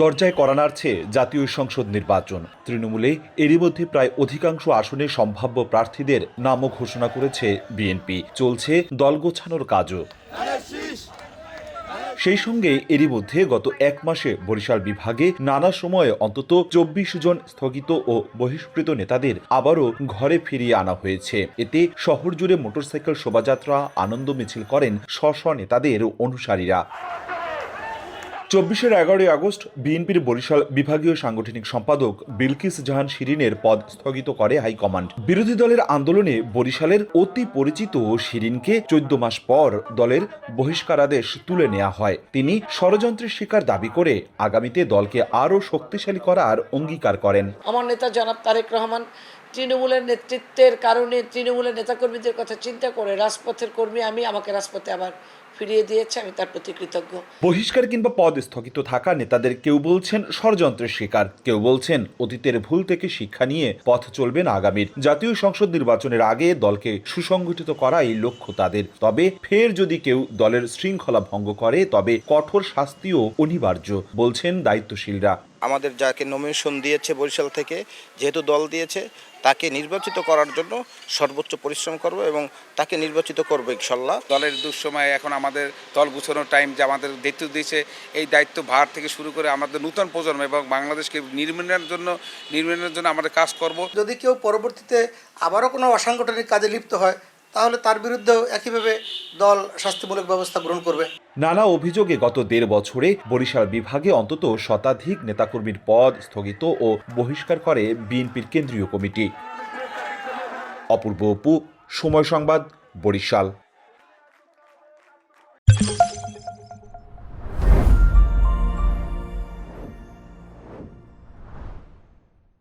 দরজায় করা জাতীয় সংসদ নির্বাচন। তৃণমূলে এরই মধ্যে প্রায় অধিকাংশ আসনে সম্ভাব্য প্রার্থীদের নামও ঘোষণা করেছে বিএনপি। চলছে দল গোছানোর কাজও। সেই সঙ্গে এরই মধ্যে গত এক মাসে বরিশাল বিভাগে নানা সময়ে অন্তত চব্বিশ জন স্থগিত ও বহিষ্কৃত নেতাদের আবারও ঘরে ফিরিয়ে আনা হয়েছে। এতে শহর জুড়ে মোটরসাইকেল শোভাযাত্রা, আনন্দ মিছিল করেন স্ব নেতাদের অনুসারীরা। চব্বিশের এগারোই আগস্ট বিএনপির বরিশাল বিভাগীয় সাংগঠনিক সম্পাদক বিলকিস জাহান শিরিনের পদ স্থগিত করে হাইকমান্ড। বিরোধী দলের আন্দোলনে বরিশালের অতি পরিচিত শিরিনকে চোদ্দ মাস পর দলের বহিষ্কারাদেশ তুলে নেওয়া হয়। তিনি ষড়যন্ত্রের শিকার দাবি করে আগামীতে দলকে আরও শক্তিশালী করার অঙ্গীকার করেন। আমার নেতা জনাব তারেক রহমান, তৃণমূলের নেতৃত্বের কারণে তৃণমূলের নেতাকর্মীদের কথা চিন্তা করে রাজপথের কর্মী আমি, আমাকে রাজপথে আবার ফিরিয়ে দিয়েছে, আমি তার প্রতি কৃতজ্ঞ। বহিষ্কার কিংবা পদ স্থগিত থাকা নেতাদের কেউ বলছেন ষড়যন্ত্রের শিকার, কেউ বলছেন অতীতের ভুল থেকে শিক্ষা নিয়ে পথ চলবেন আগামীর। জাতীয় সংসদ নির্বাচনের আগে দলকে সুসংগঠিত করাই লক্ষ্য তাদের। তবে ফের যদি কেউ দলের শৃঙ্খলা ভঙ্গ করে, তবে কঠোর শাস্তিও অনিবার্য, বলছেন দায়িত্বশীলরা। আমাদের যাকে নমিনেশন দিয়েছে বরিশাল থেকে যেহেতু দল দিয়েছে তাকে নির্বাচিত করার জন্য সর্বোচ্চ পরিশ্রম করব এবং তাকে নির্বাচিত করব ইনশাল্লাহ। দলের দুঃসময়ে এখন আমাদের দল গুছানোর টাইম যে আমাদের দায়িত্ব দিয়েছে এই দায়িত্ব ভার থেকে শুরু করে আমাদের নূতন প্রজন্ম এবং বাংলাদেশকে নির্মাণের জন্য নির্মাণের জন্য আমাদের কাজ করব। যদি কেউ পরবর্তীতে আবারও কোনো অসাংগঠনিক কাজে লিপ্ত হয় তাহলে তার বিরুদ্ধেও একইভাবে দল শাস্তিমূলক ব্যবস্থা গ্রহণ করবে। নানা অভিযোগে গত দেড় বছরে বরিশাল বিভাগে অন্তত শতাধিক নেতাকর্মীর পদ স্থগিত ও বহিষ্কার করে বিএনপির কেন্দ্রীয় কমিটি। অপূর্ব অপু, সময় সংবাদ, বরিশাল।